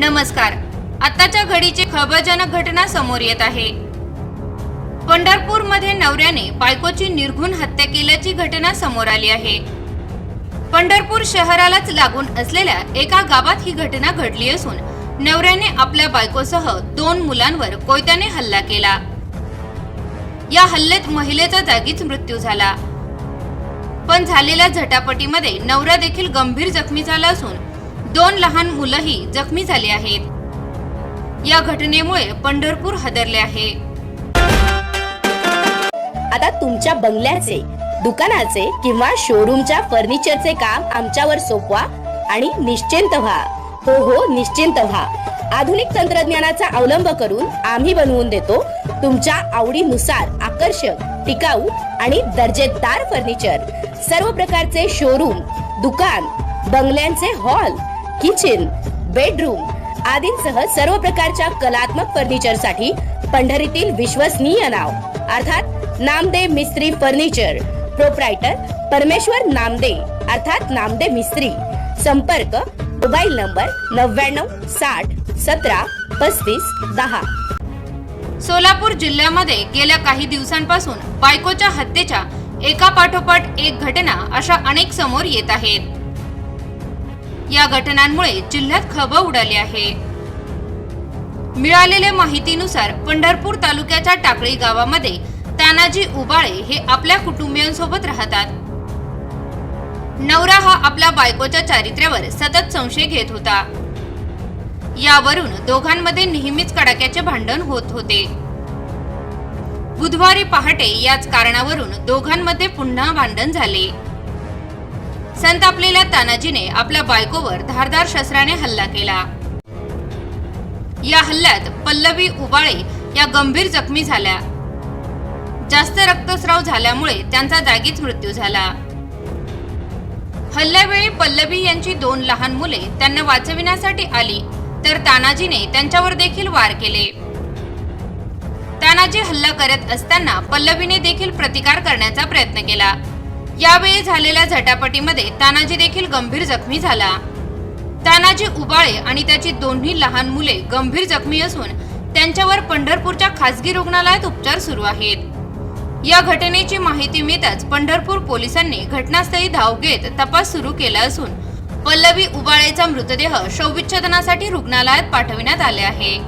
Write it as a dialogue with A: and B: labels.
A: नमस्कार. आताच्या घडीची खबरजनक घटना समोर येत आहे. पंढरपूरमध्ये नवऱ्याने बायकोची निर्घुण हत्या केल्याची घटना समोर आली आहे. पंढरपूर शहरालाच लागून असलेल्या एका गावात ही घटना घडली असून नवऱ्याने आपल्या बायकोसह दोन मुलांवर कोयत्याने हल्ला केला. या हल्ल्यात महिलेचा जागीच मृत्यू झाला. पण झालेल्या झटापटीमध्ये नवरा देखील गंभीर जखमी झाला असून दोन लहान मुलंही जखमी झाली आहेत. या घटनेमुळे पंढरपूर हादरले आहे.
B: आता तुमच्या बंगल्याचे दुकानाचे किंवा शोरूमच्या फर्निचरचे काम आमच्यावर सोपवा आणि निश्चिंत व्हा. हो हो निश्चिंत व्हा. आधुनिक तंत्रज्ञानाचा अवलंब करून आम्ही बनवून देतो तुमच्या आवडीनुसार आकर्षक टिकाऊ आणि दर्जेदार फर्निचर सर्व प्रकारचे शोरूम दुकान बंगल्यांचे हॉल किचन बेडरूम आदींसह सर्व प्रकारच्या कलात्मक फर्निचरसाठी पंढरीतील विश्वसनीय नाव. अर्थात नामदे मिस्त्री फर्निचर प्रोप्रायटर परमेश्वर नामदे अर्थात नामदे मिस्त्री. संपर्क मोबाईल नंबर नव्याण्णव साठ सतरा पस्तीस दहा.
A: सोलापूर जिल्ह्यामध्ये गेल्या काही दिवसांपासून बायकोच्या हत्येच्या एका पाठोपाठ एक घटना अशा अनेक समोर येत आहेत. या घटनांमुळे जिल्ह्यात खळबळ उडाली आहे. मिळालेल्या माहितीनुसार पंढरपूर तालुक्याच्या टाकळी गावामध्ये तानाजी उबाळे हे आपल्या कुटुंबियांसोबत राहतात. नवरा हा आपल्या बायकोच्या चारित्र्यावर सतत संशय घेत होता. यावरून दोघांमध्ये नेहमीच कडाक्याचे भांडण होत होते. बुधवारी पहाटे याच कारणावरून दोघांमध्ये पुन्हा भांडण झाले. संतापलेल्या तानाजीने आपल्या बायकोवर धारदार शस्त्राने हल्ला केला. या हल्ल्यात पल्लवी उबाळे या गंभीर जखमी झाल्या. जास्त रक्तस्राव झाल्यामुळे त्यांचा जागीच मृत्यू झाला. हल्ल्यावेळी पल्लवी यांची दोन लहान मुले त्यांना वाचविण्यासाठी आली तर तानाजीने त्यांच्यावर देखील वार केले. तानाजी हल्ला करत असताना पल्लवीने देखील प्रतिकार करण्याचा प्रयत्न केला. यावेळी झालेल्या झटापटीमध्ये तानाजी देखील गंभीर जखमी झाला. तानाजी उबाळे आणि त्याची दोन्ही लहान मुले गंभीर जखमी असून त्यांच्यावर पंढरपूरच्या खासगी रुग्णालयात उपचार सुरू आहेत. या घटनेची माहिती मिळताच पंढरपूर पोलिसांनी घटनास्थळी धाव घेत तपास सुरू केला असून पल्लवी उबाळेचा मृतदेह शवविच्छेदनासाठी रुग्णालयात पाठविण्यात आले आहे.